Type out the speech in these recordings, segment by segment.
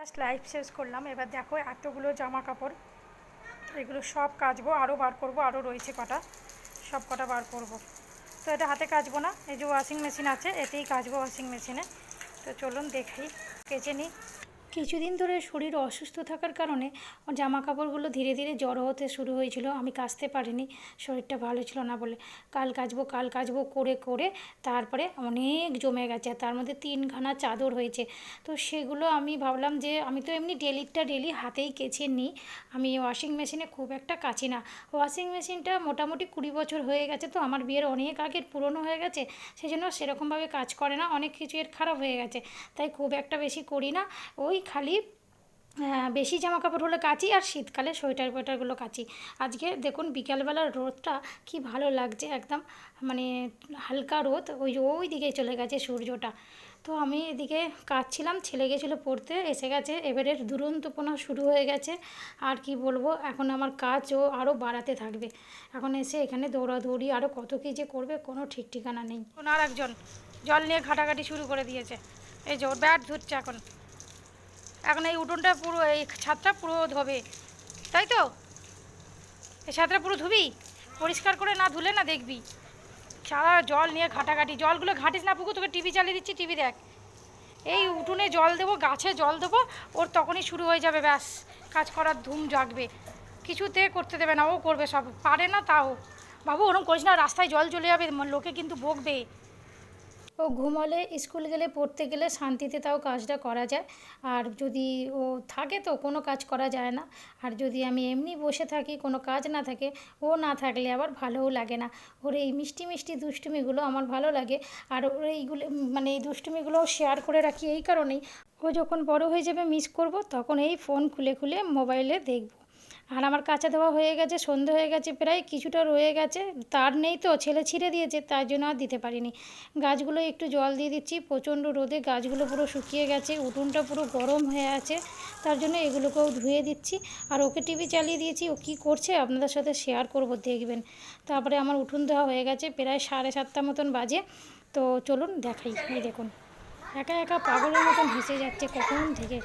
Just live শেষ করলাম। এবার দেখো এতগুলো জামা কাপড় এগুলো সব কাচবো আরও বার করব আরও রয়েছে কটা। সব কটা বার করব। তো এটা হাতে কাচবো না, এই যে ওয়াশিং মেশিন আছে, এতেই কাচবো ওয়াশিং মেশিনে তো চলুন দেখি কেচে নিই। কিছুদিন ধরে শরীর অসুস্থ থাকার কারণে জামা কাপড়গুলো ধীরে ধীরে জড়ো হতে শুরু হয়েছিল। আমি কাচতে পারিনি, শরীরটা ভালো ছিল না বলে। কাল কাচবো কাল কাচবো করে করে তারপরে অনেক জমে গেছে। তার মধ্যে তিনখানা চাদর হয়েছে। তো সেগুলো আমি ভাবলাম যে, আমি তো এমনি ডেলিটা ডেলি হাতেই কেচে নিই। আমি ওয়াশিং মেশিনে খুব একটা কাচি না। ওয়াশিং মেশিনটা মোটামুটি কুড়ি বছর হয়ে গেছে তো, আমার বিয়ের অনেক আগের পুরনো হয়ে গেছে। সেই জন্য সেরকমভাবে কাজ করে না, অনেক কিছু এর খারাপ হয়ে গেছে। তাই খুব একটা বেশি করি না। ওই খালি বেশি জামা কাপড় হলে কাচি আর শীতকালে সোয়েটার ফোয়েটারগুলো কাচি। আজকে দেখুন বিকালবেলার রোদটা কি ভালো লাগছে, একদম মানে হালকা রোদ, ওই ওই দিকে চলে গেছে সূর্যটা। তো আমি এদিকে কাচছিলাম ছেলে গেছিল পড়তে, এসে গেছে, এবারে দুরন্তপনা শুরু হয়ে গেছে। আর কি বলব, এখন আমার কাজও আরও বাড়াতে থাকবে। এখন এসে এখানে দৌড়াদৌড়ি আরও কত কী যে করবে, কোনো ঠিক ঠিকানা নেই। আর একজন, জল নিয়ে ঘাটাঘাটি শুরু করে দিয়েছে। এই যে, ওর ব্যাট ধুচ্ছে এখন। এখন এই উঠোনটা পুরো, এই ছাদটা পুরো ধোবে। তাই তো? এই ছাদটা পুরো ধুবি? পরিষ্কার করে না ধুলে না দেখবি। সারা জল নিয়ে ঘাটাঘাটি। জলগুলো ঘাটিস না পুকুর, তোকে টিভি চালিয়ে দিচ্ছি, টিভি দেখ। এই উঠোনে জল দেবো, গাছে জল দেবো, ওর তখনই শুরু হয়ে যাবে, ব্যাস। কাজ করার ধুম জাগবে। কিছুতে করতে দেবে না, ও করবে সব। পারে না তাও বাবু ওরকম করিস না, রাস্তায় জল চলে যাবে, লোকে কিন্তু বকবে। ও ঘুমালে, স্কুল গেলে, পড়তে গেলে শান্তিতে তাও কাজটা করা যায়। আর যদি ও থাকে তো কোনো কাজ করা যায় না। আর যদি আমি এমনি বসে থাকি, কোনো কাজ না থাকে, ও না থাকলে আবার ভালোও লাগে না। ওর এই মিষ্টি মিষ্টি দুষ্টুমিগুলো আমার ভালো লাগে। আর ওর এইগুলো মানে এই দুষ্টুমিগুলো শেয়ার করে রাখি এই কারণেই। ও যখন বড় হয়ে যাবে মিস করব, তখন এই ফোন খুলে খুলে মোবাইলে দেখব। আর আমার কাঁচা দেওয়া হয়ে গেছে, সন্ধে হয়ে গেছে প্রায়, কিছুটা রয়ে গেছে। তার নেই তো, ছেলে ছিঁড়ে দিয়েছে, তার জন্য আর দিতে পারিনি। গাছগুলো একটু জল দিয়ে দিচ্ছি, প্রচণ্ড রোদে গাছগুলো পুরো শুকিয়ে গেছে, উঠোনটা পুরো গরম হয়ে আছে, তার জন্য এগুলোকেও ধুয়ে দিচ্ছি। আর ওকে টিভি চালিয়ে দিয়েছি, ও কী করছে আপনাদের সাথে শেয়ার করব, দেখবেন। তারপরে আমার উঠোন ধোয়া হয়ে গেছে, প্রায় সাড়ে সাতটা মতন বাজে। তো চলুন দেখাই দেখুন। একা একা পাগলের মতন হেসে যাচ্ছে, কখন থেকে?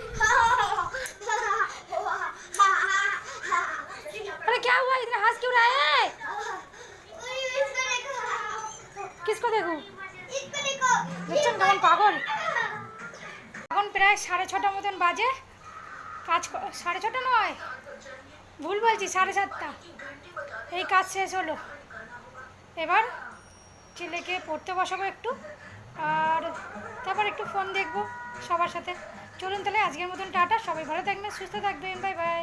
প্রায় সাড়ে ছটা মতন বাজে। কাজ সাড়ে ছটা নয়? ভুল বলছি, সাড়ে সাতটা। এই কাজ শেষ হলো। এবার ছেলেকে পড়তে বসাবো একটু, আর তারপর একটু ফোন দেখব সবার সাথে। চলুন তাহলে আজকের মতন টাটা, সবাই ভালো থাকবেন, সুস্থ থাকবেন বাই বাই